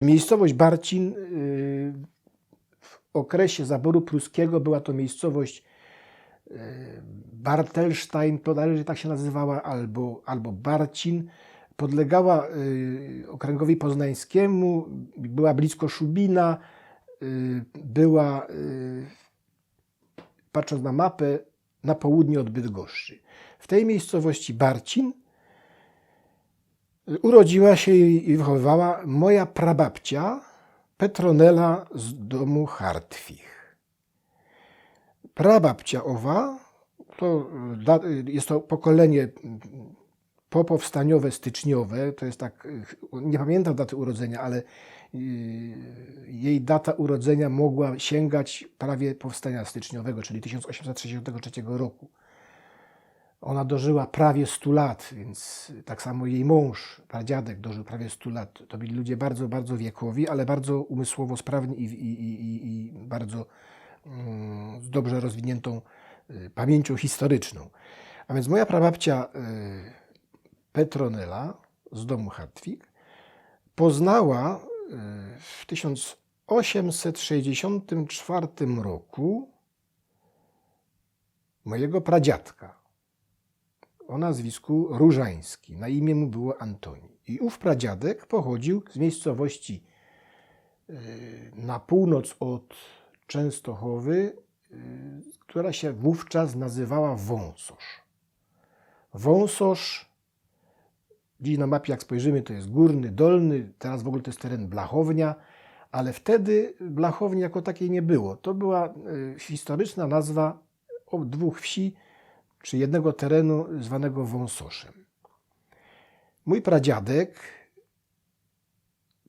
Miejscowość Barcin y, w okresie zaboru pruskiego była to miejscowość y, Bartelstein, bodajże tak się nazywała, albo, albo Barcin. Podlegała y, okręgowi poznańskiemu, była blisko Szubina, była, patrząc na mapę, na południe od Bydgoszczy. W tej miejscowości Barcin urodziła się i wychowywała moja prababcia Petronela z domu Hartwich. Prababcia owa to da- jest to pokolenie popowstaniowe, styczniowe, to jest tak, nie pamiętam daty urodzenia, ale jej data urodzenia mogła sięgać prawie powstania styczniowego, czyli 1863 roku. Ona dożyła prawie 100 lat, więc tak samo jej mąż, pradziadek, dożył prawie 100 lat. To byli ludzie bardzo, bardzo wiekowi, ale bardzo umysłowo sprawni i, i, i, i- bardzo mm, z dobrze rozwiniętą y, pamięcią historyczną. A więc moja prababcia y, Petronela z domu Hartwig poznała y, w 1864 roku mojego pradziadka o nazwisku Różański. Na imię mu było Antoni. I ów pradziadek pochodził z miejscowości y, na północ od Częstochowy, y, która się wówczas nazywała Wąsosz. Wąsosz, dziś na mapie jak spojrzymy, to jest górny, dolny, teraz w ogóle to jest teren Blachownia, ale wtedy Blachowni jako takiej nie było. To była y, historyczna nazwa dwóch wsi, czy jednego terenu zwanego Wąsoszem. Mój pradziadek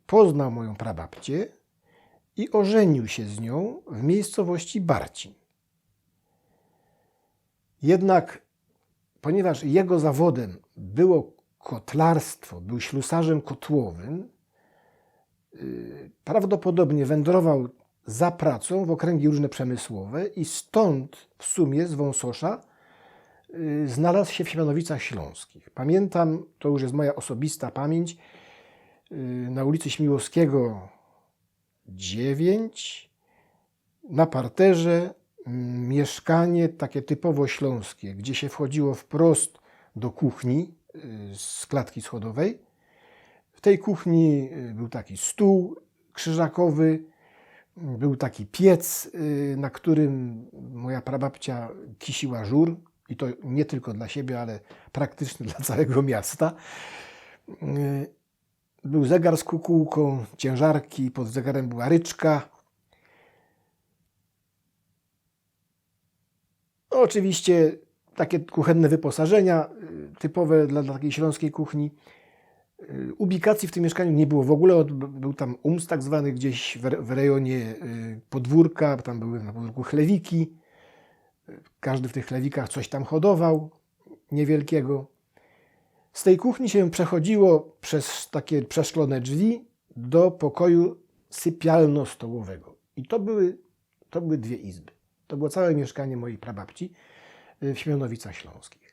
poznał moją prababcię i ożenił się z nią w miejscowości Barcin. Jednak, ponieważ jego zawodem było kotlarstwo, był ślusarzem kotłowym, yy, prawdopodobnie wędrował za pracą w okręgi różne przemysłowe i stąd w sumie z Wąsosza y, znalazł się w Siemianowicach Śląskich. Pamiętam, to już jest moja osobista pamięć, y, na ulicy Śmiłowskiego 9, na parterze mm, mieszkanie takie typowo śląskie, gdzie się wchodziło wprost do kuchni y, z klatki schodowej. W tej kuchni y, był taki stół krzyżakowy, był taki piec, y, na którym moja prababcia kisiła żur i to nie tylko dla siebie, ale praktycznie dla całego miasta. Y, Był zegar z kukułką, ciężarki, pod zegarem była ryczka. Oczywiście takie kuchenne wyposażenia y, typowe dla, dla takiej śląskiej kuchni. Y, Ubikacji w tym mieszkaniu nie było w ogóle. Był tam ums tak zwany gdzieś w, re- w rejonie podwórka, tam były na podwórku chlewiki. Każdy w tych chlewikach coś tam hodował niewielkiego. Z tej kuchni się przechodziło przez takie przeszklone drzwi do pokoju sypialno-stołowego. I to były, to były dwie izby. To było całe mieszkanie mojej prababci y, w Śmianowicach Śląskich.